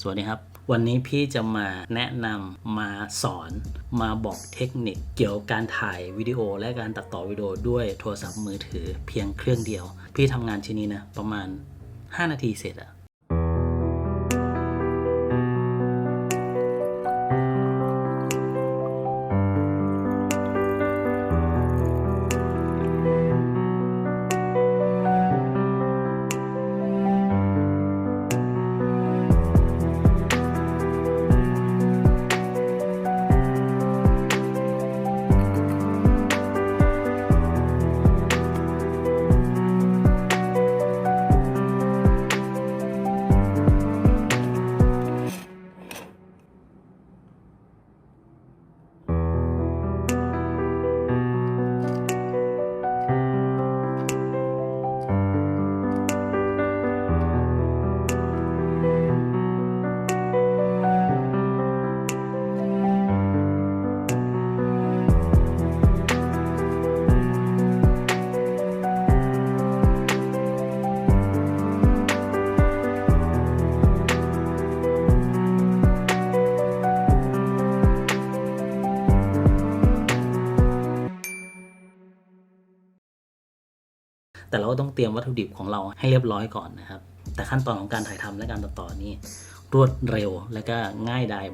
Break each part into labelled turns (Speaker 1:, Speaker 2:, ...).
Speaker 1: สวัสดีครับ วันนี้พี่จะมาแนะนำมาสอนมาบอกเทคนิคเกี่ยวกับการถ่ายวิดีโอและการตัดต่อวิดีโอด้วยโทรศัพท์มือถือเพียงเครื่องเดียว พี่ทำงานชิ้นนี้นะ ประมาณ 5 นาทีเสร็จอะ แต่เราก็ต้องเตรียมวัตถุดิบของเราให้เรียบร้อยก่อนนะครับ แต่ขั้นตอนของการถ่ายทำและการตัดต่อนี่รวดเร็วและก็ง่ายดาย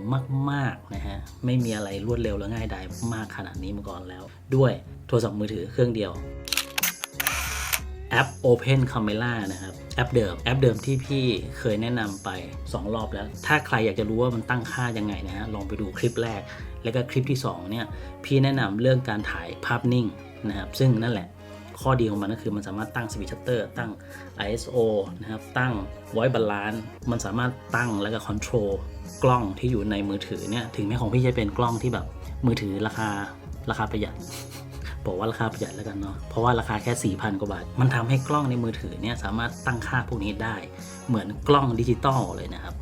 Speaker 1: มากๆนะฮะไม่มีอะไรรวดเร็วและง่ายดายมากขนาดนี้มาก่อนแล้ว ด้วยโทรศัพท์มือถือเครื่องเดียวแอป Open Camera นะครับ แอปเดิม แอปเดิมที่พี่เคยแนะนำไป 2 รอบแล้ว ถ้าใครอยากจะรู้ว่ามันตั้งค่ายังไงนะฮะลองไปดูคลิปแรก แล้วก็คลิปที่ 2 เนี่ย พี่แนะนำเรื่องการถ่ายภาพนิ่งนะครับ ซึ่งนั่นแหละ ข้อดีของมันก็คือมันสามารถตั้ง Speed Shutter ตั้ง ISO นะครับ ตั้ง Voice Balance มันสามารถตั้งแล้วก็ Control กล้องที่อยู่ในมือถือเนี่ย ถึงแม้ของพี่จะเป็นกล้องที่แบบมือถือราคาราคาประหยัดบอกว่าราคาประหยัดแล้วกันเนาะ เพราะว่าราคาแค่ 4,000 กว่าบาท มันทำให้กล้องในมือถือเนี่ยสามารถตั้งค่าพวกนี้ได้ เหมือนกล้องดิจิตอลเลยนะครับ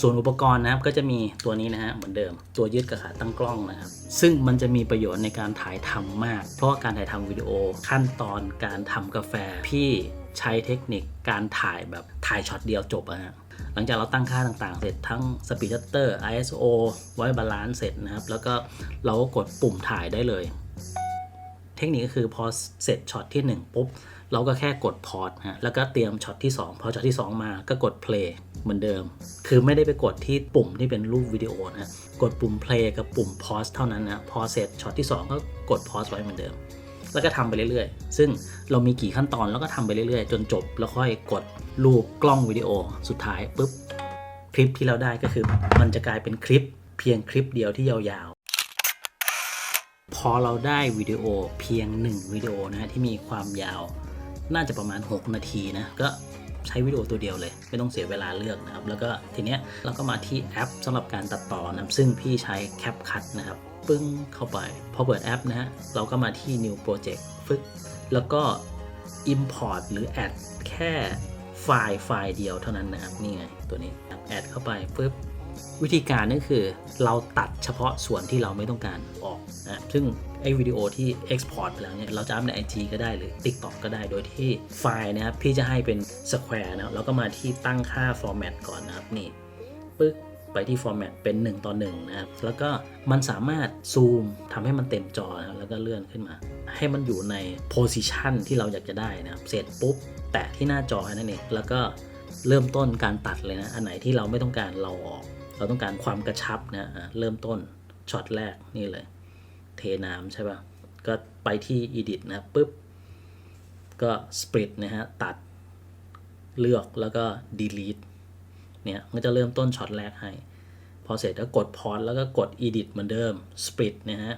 Speaker 1: ส่วนอุปกรณ์นะครับก็จะมีตัวนี้นะฮะเหมือนเดิม ตัวยึดกับขาตั้งกล้องนะครับ ซึ่งมันจะมีประโยชน์ในการถ่ายทำมาก เพราะว่าการถ่ายทำวิดีโอขั้นตอนการทำกาแฟพี่ใช้เทคนิคการถ่ายแบบถ่ายช็อตเดียวจบอะฮะหลังจากเราตั้งค่าต่างๆ เสร็จทั้ง Speed Shutter ISO White Balance เสร็จนะครับ แล้วก็เราก็กดปุ่มถ่ายได้เลย เทคนิคก็คือพอเสร็จช็อตที่ 1 ปุ๊บ เราก็แค่กดพอ s ฮะแล้วก็เตรียมช็อตที่ 2 พอช็อตที่ 2 มาก็กด play เหมือนเดิม คือไม่ได้ไปกดที่ปุ่มที่เป็นรูปวิดีโอนะกดปุ่ม play กับปุ่ม pause เท่านั้นนะพอเสร็จช็อตที่ 2 ก็กด pause ไว้เหมือนเดิม แล้วก็ทำไปเรื่อยๆ ซึ่งเรามีกี่ขั้นตอนแล้วก็ทำไปเรื่อยๆ จนจบ แล้วค่อยกดรูปกล้องวิดีโอสุดท้ายปุ๊บคลิปที่เราได้ก็คือมันจะกลายเป็นคลิปเพียงคลิปเดียวที่ยาว พอเราได้วิดีโอเพียง 1 วิดีโอนะฮะที่มีความยาวน่าจะประมาณ 6 นาทีนะก็ใช้วิดีโอตัวเดียวเลย ไม่ต้องเสียเวลาเลือกนะครับ แล้วก็ทีเนี้ยเราก็มาที่แอปสำหรับการตัดต่อนะซึ่งพี่ใช้ CapCut นะครับ ปึ้งเข้าไป พอเปิดแอปนะฮะเราก็มาที่ New Project ฟึก แล้วก็ Import หรือ Add แค่ไฟล์ไฟล์เดียวเท่านั้นนะครับ นี่ไงตัวนี้แอดเข้าไปปึ๊บ วิธีการนี่นคือเราตัดเฉพาะส่วนที่เราไม่ต้องการออกนะซึ่งไอ้วิดีโอที่ Export ไปแล้วเนี่ยเราจะอัพใน IG ก็ได้หรือ TikTok ก็ได้โดยที่ไฟล์นะครับพี่จะให้เป็น Square นะครับแล้วก็มาที่ตั้งค่า Format ก่อนนะครับนี่ปึ๊บไปที่ Format เป็น 1 ต่อ 1 นะครับ แล้วก็มันสามารถซูมทำให้มันเต็มจอนะแล้วก็เลื่อนขึ้นมา ให้มันอยู่ใน Position ที่เราอยากจะได้นะครับ เสร็จปุ๊บ แตะที่หน้าจอนั่นเองแล้วก็เริ่มต้นการตัดเลยนะ อันไหนที่เราไม่ต้องการเราออก เราต้องการความกระชับนะอะเริ่มต้นช็อตแรกนี่เลย เทน้ำใช่ปะ่ะ ก็ไปที่ edit นะปุ๊บ ก็ split นะฮะ ตัดเลือกแล้วก็ delete เนี่ยมันจะเริ่มต้นช็อตแรกให้ พอเสร็จก็กด pause แล้วก็กด edit เหมือนเดิม split นะฮะ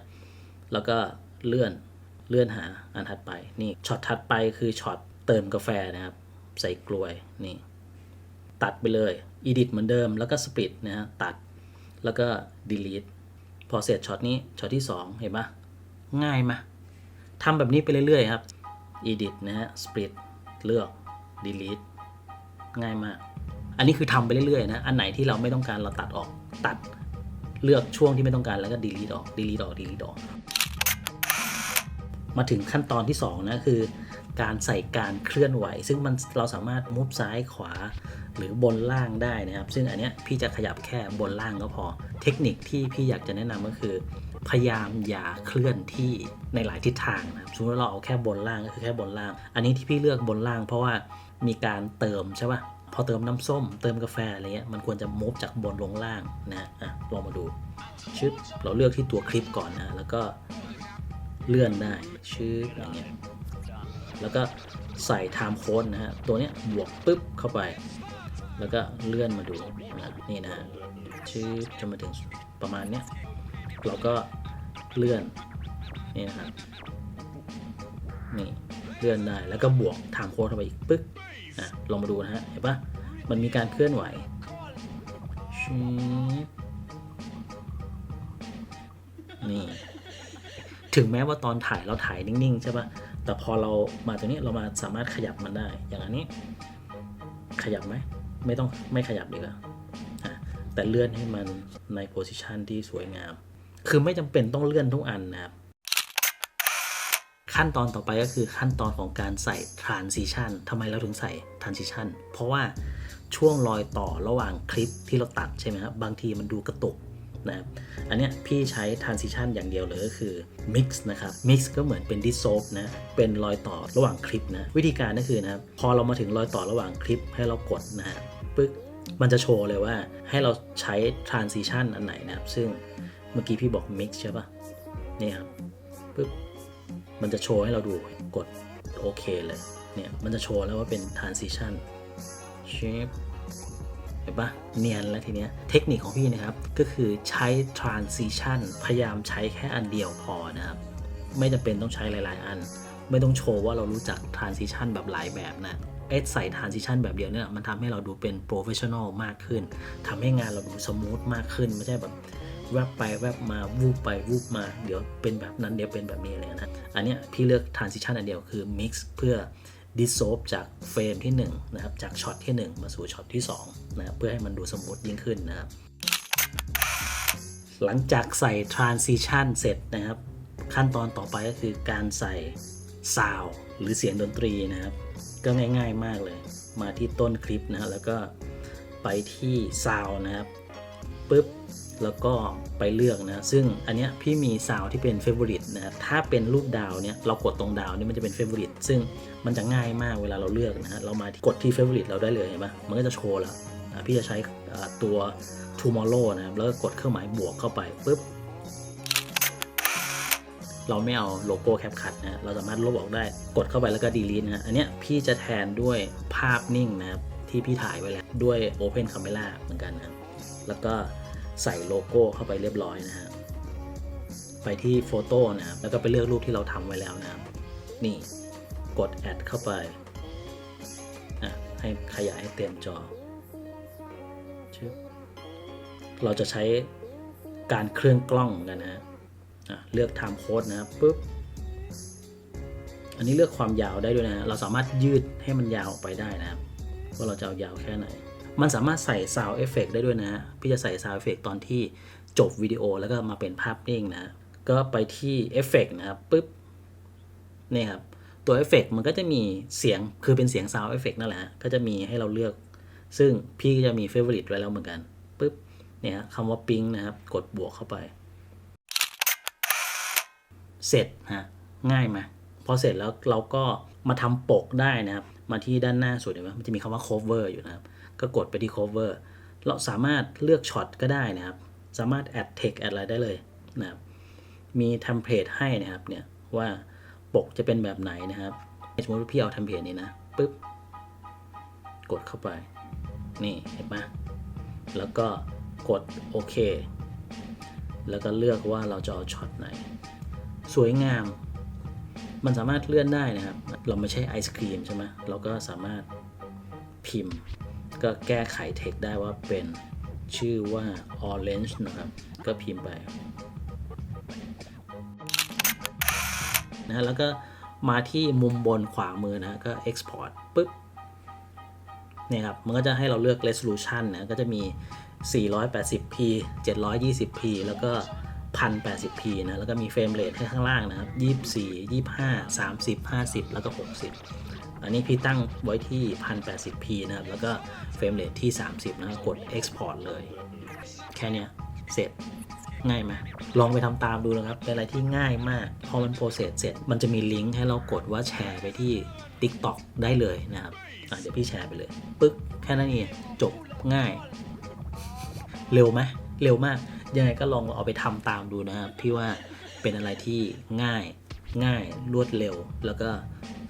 Speaker 1: แล้วก็เลื่อนเลื่อนหาอันถัดไป นี่ช็อตถัดไปคือช็อตเติมกาแฟนะครับ ใส่กลวยนี่ ตัดไปเลย edit เหมือนเดิม แล้วก็ split นะฮะ ตัด แล้วก็ delete พอเสร็จช็อตนี้ ช็อตที่ 2 เห็นปะง่ายไหมทำแบบนี้ไปเรื่อยๆครับ edit นะฮะ split เลือก delete ง่ายมาก อันนี้คือทำไปเรื่อยๆนะ อันไหนที่เราไม่ต้องการเราตัดออก ตัด เลือกช่วงที่ไม่ต้องการแล้วก็ delete ออก delete ออก delete ออก มาถึงขั้นตอนที่ 2 นะ คือการใส่การเคลื่อนไหว ซึ่งมันเราสามารถมุฟซ้ายขวา หรือบนล่างได้นะครับ ซึ่งอันเนี้ยพี่จะขยับแค่บนล่างก็พอ เทคนิคที่พี่อยากจะแนะนำก็คือ พยายามอย่าเคลื่อนที่ในหลายทิศทางนะครับสมมติว่าเราเอาแค่บนล่างก็คือแค่บนล่าง อันนี้ที่พี่เลือกบนล่าง เพราะว่ามีการเติมใช่ป่ะพอเติมน้ำส้มเติมกาแฟอะไรเงี้ยมันควรจะมุฟจากบนลงล่างนะอะลองมาดูชึบเราเลือกที่ตัวคลิปก่อนนะแล้วก็เลื่อนได้ชึบอย่างเงี้ยแล้วก็ใส่ไทม์โค้ดนะฮะตัวเนี้ยบวกปุ๊บเข้าไป แล้วก็เลื่อนมาดูนะนี่นะชื่อจะมาถึงประมาณเนี้ยเราก็เลื่อนนี่นะครับนี่เลื่อนได้แล้วก็บวกทม์โค้ดเข้าไปอีกปึ๊กอะลองมาดูนะฮะเห็นปะมันมีการเคลื่อนไหวชนี่ถึงแม้ว่าตอนถ่ายเราถ่ายนิ่งๆใช่ปะแต่พอเรามาตรงนี้เรามาสามารถขยับมันได้ อย่างอันนี้ ขยับไหม ไม่ต้องไม่ขยับดีกว่าอะแต่เลื่อนให้มันในโพสิชันที่สวยงาม คือไม่จำเป็นต้องเลื่อนทุกอันนะครับ ขั้นตอนต่อไปก็คือขั้นตอนของการใส่ transition ทำไมเราถึงใส่ transition เพราะว่าช่วงรอยต่อระหว่างคลิปที่เราตัดใช่ไหมครับ บางทีมันดูกระตุกนะครับอันเนี้ยพี่ใช้ transition อย่างเดียวเลยก็คือ mix นะครับ mix ก็เหมือนเป็น dissolve นะ เป็นรอยต่อระหว่างคลิปนะ วิธีการก็คือนะครับ พอเรามาถึงรอยต่อระหว่างคลิปให้เรากดนะฮะ ปึ๊กมันจะโชว์เลยว่าให้เราใช้ transition อันไหนนะครับ ซึ่งเมื่อกี้พี่บอก mix ใช่ปะนี่ครับปึ๊บมันจะโชว์ให้เราดูกดโอเคเลยเนี่ยมันจะโชว์แล้วว่าเป็น transition shape เห็นปะเนียนแล้วทีเนี้ยเทคนิคของพี่นะครับ ก็คือใช้ transition พยายามใช้แค่อันเดียวพอนะครับ ไม่จำเป็นต้องใช้หลาย ๆ อัน ไม่ต้องโชว์ว่าเรารู้จัก transition แบบหลายแบบนะเอสใส่ transition แบบเดียวเนี่ยมันทำให้เราดูเป็น professional มากขึ้นทำให้งานเราดูสมูทมากขึ้น ไม่ใช่แบบแวบไปแวบมาวูบไปวูบมา เดี๋ยวเป็นแบบนั้นเดี๋ยวเป็นแบบนี้เลยนะ อันเนี้ยพี่เลือก transition อันเดียวคือ mix เพื่อ dissolve จากเฟรมที่1นะครับจากช็อตที่ 1 มาสู่ช็อตที่2นะเพื่อให้มันดูสมูทยิ่งขึ้นนะครับหลังจากใส่ transition เสร็จนะครับ ขั้นตอนต่อไปก็คือการใส่ sound หรือเสียงดนตรีนะครับ ก็ง่าย ๆมากเลย มาที่ต้นคลิปนะฮะแล้วก็ไปที่ sound นะครับปุ๊บแล้วก็ไปเลือกนะ ซึ่งอันเนี้ยพี่มีซาวที่เป็น favorite นะครับถ้าเป็นรูปดาวเนี่ยเรากดตรงดาวนี่มันจะเป็น favorite ซึ่งมันจะง่ายมากเวลาเราเลือกนะฮะเรามาที่กดที่ favorite เราได้เลยเห็นปะมันก็จะโชว์แล้วอะพี่จะใช้ตัว tomorrow นะครับแล้วก็กดเครื่องหมายบวกเข้าไปปุ๊บ เราไม่เอาโลโก้แคปคัทนะเราสามารถลบออกได้กดเข้าไปแล้วก็ delete นะอันเนี้ยพี่จะแทนด้วยภาพนิ่งนะครับที่พี่ถ่ายไว้แล้วด้วย Open Camera เหมือนกันนะแล้วก็ใส่โลโก้เข้าไปเรียบร้อยนะฮะไปที่โฟโต้นะครับแล้วก็ไปเลือกรูปที่เราทำไว้แล้วนะครับนี่กดแอดเข้าไปให้ขยายให้เต็มจอชเราจะใช้การเครื่องกล้องกันนะฮะอะ เลือก time code นะครับปุ๊บ อันนี้เลือกความยาวได้ด้วยนะ เราสามารถยืดให้มันยาวออกไปได้นะครับ ว่าเราจะเอายาวแค่ไหน มันสามารถใส่ sound effect ได้ด้วยนะ พี่จะใส่ sound effect ตอนที่จบวิดีโอแล้วก็มาเป็นภาพนิ่งนะ ก็ไปที่ effect นะครับปุ๊บ นี่ครับ ตัวเอฟเฟกมันก็จะมีเสียง คือเป็นเสียง sound effect นั่นแหละ ก็จะมีให้เราเลือก ซึ่งพี่ก็จะมี favorite ไว้แล้วเหมือนกันปุ๊บ เนี่ยคำว่า ping นะครับ กดบวกเข้าไป เสร็จฮะง่ายไหมพอเสร็จแล้วเราก็มาทำปกได้นะครับ มาที่ด้านหน้าสุดเห็นไหมมันจะมีคำว่า cover อยู่นะครับ ก็กดไปที่ cover เราสามารถเลือกช็อตก็ได้นะครับ สามารถ add text add อะไรได้เลยนะครับ มีเทมเพลตให้นะครับเนี่ยว่าปกจะเป็นแบบไหนนะครับสมมติพี่เอาเทมเพลตนี้นะปุ๊บกดเข้าไป นี่เห็นไหมแล้วก็กดโอเค แล้วก็เลือกว่าเราจะเอาช็อตไหน สวยงาม มันสามารถเลื่อนได้นะครับ เราไม่ใช่ไอศครีมใช่ไหมเราก็สามารถพิมพ์ ก็แก้ไขเทคได้ว่าเป็นชื่อว่า orange นะครับ ก็พิมพ์ไปนะแล้วก็มาที่มุมบนขวามือนะฮะก็ export ปึ๊บเนี่ยครับ มันก็จะให้เราเลือก resolution นะ ก็จะมี 480p 720p แล้วก็ 1080p นะแล้วก็มีเฟรมเรทให้ข้างล่างนะครับ 24 25 30 50 แล้วก็ 60 อันนี้พี่ตั้งไว้ที่ 1080p นะครับ แล้วก็เฟรมเรทที่ 30 นะกด export เลย แค่นี้เสร็จง่ายไหมลองไปทำตามดูนะครับ เป็นอะไรที่ง่ายมาก พอมันโปรเซสเสร็จ มันจะมีลิงก์ให้เรากดว่าแชร์ไปที่ TikTok ได้เลยนะครับอะเดี๋ยวพี่แชร์ไปเลย ปึ๊ก แค่นั้นเอง จบง่าย เร็วไหมเร็วมาก ยังไงก็ลองเอาไปทำตามดูนะครับพี่ว่าเป็นอะไรที่ง่ายง่ายรวดเร็ว แล้วก็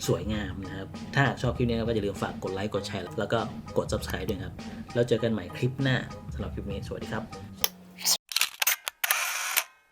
Speaker 1: สวยงามนะครับ ถ้าชอบคลิปนี้ก็อย่าลืมฝากกดไลค์กดแชร์แล้วก็กด subscribe ด้วยครับ แล้วเจอกันใหม่คลิปหน้าสำหรับคลิปนี้สวัสดีครับ